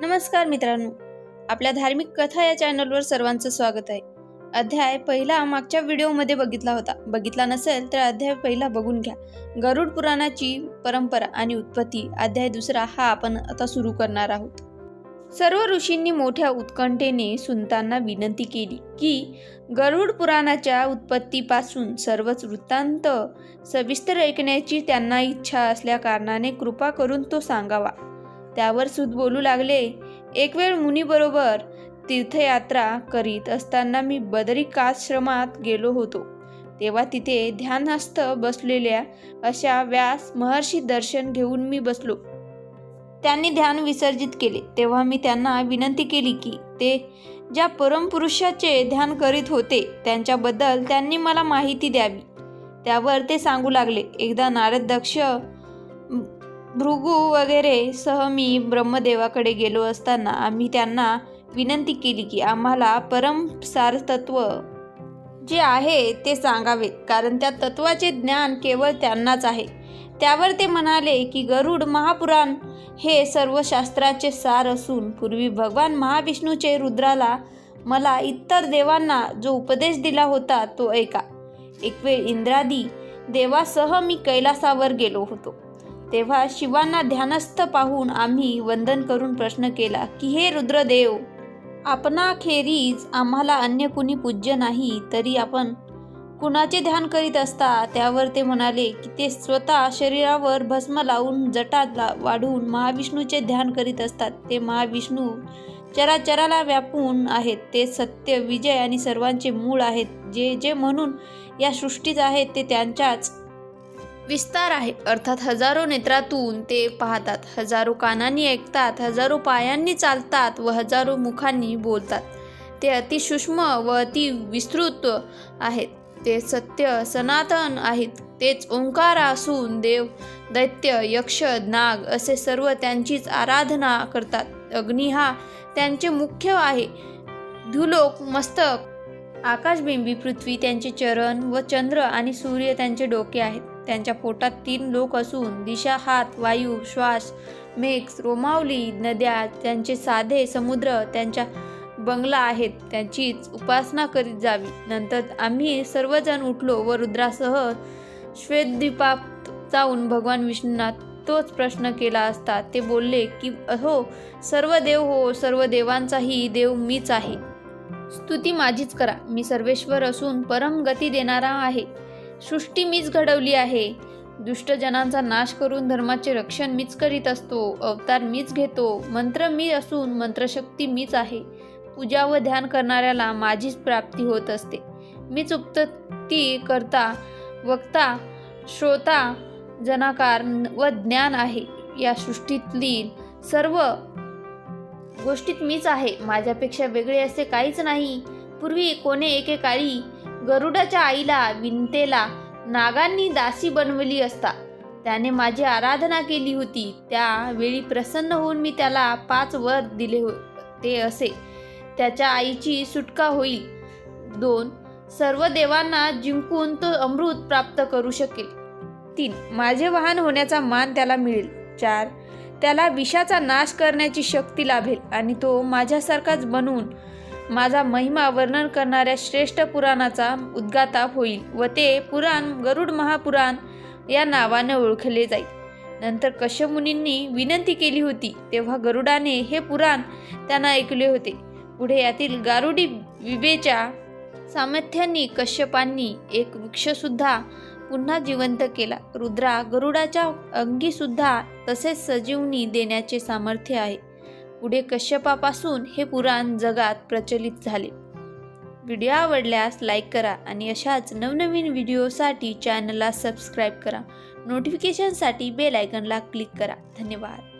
नमस्कार मित्रांनो. आपल्या धार्मिक कथा या चॅनलवर सर्वांचं स्वागत आहे. अध्याय पहिला मागच्या व्हिडिओमध्ये बघितला होता. बघितला नसेल तर अध्याय पहिला बघून घ्या. गरुड पुराणाची परंपरा आणि उत्पत्ती अध्याय दुसरा हा आपण आता सुरू करणार आहोत. सर्व ऋषींनी मोठ्या उत्कंठेने सुंतांना विनंती केली की गरुड पुराणाच्या उत्पत्तीपासून सर्वच वृत्तांत सविस्तर ऐकण्याची त्यांना इच्छा असल्या कारणाने कृपा करून तो सांगावा. त्यावर सूत बोलू लागले. एक वेळ मुनीबरोबर तीर्थयात्रा करीत असताना मी बदरिकाश्रमात गेलो होतो. तेव्हा तिथे ध्यानस्थ बसलेल्या अशा व्यास महर्षी दर्शन घेऊन मी बसलो. त्यांनी ध्यान विसर्जित केले. तेव्हा मी त्यांना विनंती केली की ते ज्या परमपुरुषाचे ध्यान करीत होते त्यांच्याबद्दल त्यांनी मला माहिती द्यावी. त्यावर ते सांगू लागले. एकदा नारद दक्ष भृगू वगैरे सह मी ब्रह्मदेवाकडे गेलो असताना आम्ही त्यांना विनंती केली की आम्हाला परम तत्व जे आहे ते सांगावे कारण त्या तत्वाचे ज्ञान केवळ त्यांनाच आहे. त्यावर ते म्हणाले की गरुड महापुराण हे सर्व शास्त्राचे सार असून पूर्वी भगवान महाविष्णूचे रुद्राला मला इतर देवांना जो उपदेश दिला होता तो ऐका. एक वेळ इंद्रादी देवासह मी कैलासावर गेलो होतो. तेव्हा शिवांना ध्यानस्थ पाहून आम्ही वंदन करून प्रश्न केला की हे रुद्रदेव आपणाखेरीज आम्हाला अन्य कुणी पूज्य नाही तरी आपण कुणाचे ध्यान करीत असता? त्यावर ते म्हणाले की ते स्वतः शरीरावर भस्म लावून जटा ला- वाढून महाविष्णूचे ध्यान करीत असतात. ते महाविष्णू चराचराला व्यापून आहेत. ते सत्य विजय आणि सर्वांचे मूळ आहेत. जे जे म्हणून या सृष्टीत आहेत ते त्यांच्याच विस्तार आहे. अर्थात हजारो नेत्रातून ते पाहतात. हजारो कानांनी ऐकतात. हजारो पायांनी चालतात व हजारो मुखांनी बोलतात. ते अतिसूक्ष्म व अति विस्तृत आहेत. ते सत्य सनातन आहेत. तेच ओंकार असून देव दैत्य यक्ष नाग असे सर्व त्यांचीच आराधना करतात. अग्नी हा त्यांचे मुख्य आहे. धुलोक मस्तक आकाशबिंबी पृथ्वी त्यांचे चरण व चंद्र आणि सूर्य त्यांचे डोके आहेत. त्यांच्या पोटात तीन लोक असून दिशा हात वायू श्वास मेघ रोमावली नद्या त्यांचे साधे समुद्र त्यांच्या बंगला आहेत. त्यांचीच उपासना करीत जावी. नंतर आम्ही सर्वजण उठलो व रुद्रासह श्वेतद्वीपात जाऊन भगवान विष्णूंना तोच प्रश्न केला असता ते बोलले की अहो सर्व देव हो सर्व देवांचाही देव मीच आहे. स्तुती माझीच करा. मी सर्वेश्वर असून परम गती देणारा आहे. सृष्टी मीच घडवली आहे. दुष्टजनांचा नाश करून धर्माचे रक्षण मीच करीत असतो अवतार मीच घेतो मंत्र मी असून मंत्रशक्ती मीच आहे. पूजा व ध्यान करणाऱ्याला माझीच प्राप्ती होत असते. मीच उपती करता वक्ता श्रोता जनाकार व ज्ञान आहे. या सृष्टीतील सर्व गोष्टीत मीच आहे. माझ्यापेक्षा वेगळे असे काहीच नाही. पूर्वी कोणे एकेकाळी गरुडाच्या आईला विनतेला नागांनी दासी बनवली असता. त्याने माझी आराधना केली होती. त्यावेळी प्रसन्न होऊन मी त्याला पाच वर दिले हो ते असे. त्याच्या आईची सुटका होईल. दोन सर्व देवांना जिंकून तो अमृत प्राप्त करू शकेल. तीन माझे वाहन होण्याचा मान त्याला मिळेल. चार त्याला विषाचा नाश करण्याची शक्ती लाभेल आणि तो माझ्यासारखाच बनून माझा महिमा वर्णन करणाऱ्या श्रेष्ठ पुराणाचा उद्गाता होईल व ते पुराण गरुड महापुराण या नावाने ओळखले जाईल. नंतर कश्यमुनींनी विनंती केली होती तेव्हा गरुडाने हे पुराण त्यांना ऐकले होते. पुढे यातील गारुडी विबेच्या सामर्थ्यांनी कश्यपांनी एक वृक्षसुद्धा पुन्हा जिवंत केला. रुद्रा गरुडाच्या अंगीसुद्धा तसेच सजीवनी देण्याचे सामर्थ्य आहे. पुढे कश्यपापासून हे पुराण जगात प्रचलित झाले. व्हिडिओ आवडल्यास लाईक करा आणि अशाच नवनवीन व्हिडिओसाठी चॅनलला सबस्क्राईब करा. नोटिफिकेशनसाठी बेल आयकनला क्लिक करा. धन्यवाद.